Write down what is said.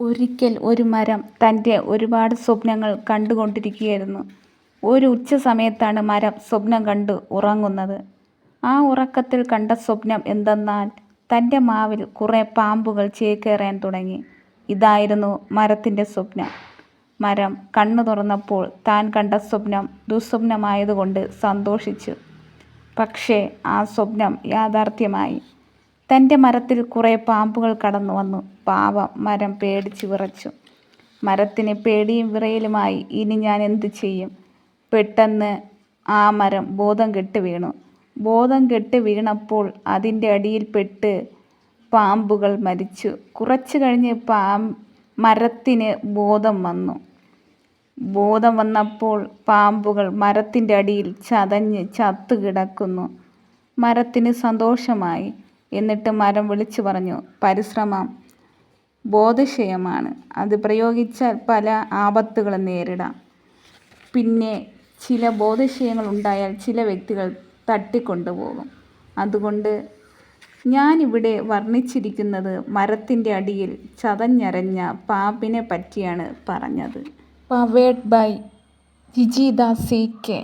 ഒരിക്കൽ ഒരു മരം തന്റെ ഒരുപാട് സ്വപ്നങ്ങൾ കണ്ടുകൊണ്ടിരിക്കുകയായിരുന്നു. ഒരു ഉച്ച സമയത്താണ് മരം സ്വപ്നം കണ്ട് ഉറങ്ങുന്നത്. ആ ഉറക്കത്തിൽ കണ്ട സ്വപ്നം എന്തെന്നാൽ തന്റെ മാവിൽ കുറേ പാമ്പുകൾ ചേക്കേറാൻ തുടങ്ങി. ഇതായിരുന്നു മരത്തിന്റെ സ്വപ്നം. മരം കണ്ണു തുറന്നപ്പോൾ താൻ കണ്ട സ്വപ്നം ദുസ്വപ്നമായതുകൊണ്ട് സന്തോഷിച്ചു. പക്ഷേ ആ സ്വപ്നം യാഥാർത്ഥ്യമായി. തന്റെ മരത്തിൽ കുറേ പാമ്പുകൾ കടന്നു വന്നു. പാവം മരം പേടിച്ച് വിറച്ചു. മരത്തിന് പേടിയും വിറയലുമായി ഇനി ഞാൻ എന്തു ചെയ്യും? പെട്ടെന്ന് ആ മരം ബോധം കെട്ട് വീണു. ബോധം കെട്ട് വീണപ്പോൾ അതിന്റെ അടിയിൽപ്പെട്ട് പാമ്പുകൾ മരിച്ചു. കുറച്ച് കഴിഞ്ഞ് മരത്തിന് ബോധം വന്നു. ബോധം വന്നപ്പോൾ പാമ്പുകൾ മരത്തിന്റെ അടിയിൽ ചതഞ്ഞ് ചത്തു കിടക്കുന്നു. മരത്തിന് സന്തോഷമായി. എന്നിട്ട് മരം വിളിച്ചു പറഞ്ഞു "പരിശ്രമം ബോധക്ഷയമാണ്. അത് പ്രയോഗിച്ചാൽ പല ആപത്തുകളും നേരിടാം. പിന്നെ ചില ബോധക്ഷയങ്ങൾ ഉണ്ടായാൽ ചില വ്യക്തികൾ തട്ടിക്കൊണ്ടുപോകും. അതുകൊണ്ട് ഞാനിവിടെ വർണിച്ചിരിക്കുന്നത് മരത്തിന്റെ അടിയിൽ ചതഞ്ഞരഞ്ഞ പാമ്പിനെ പറ്റിയാണ് പറഞ്ഞത്. Powered by Giji Das C K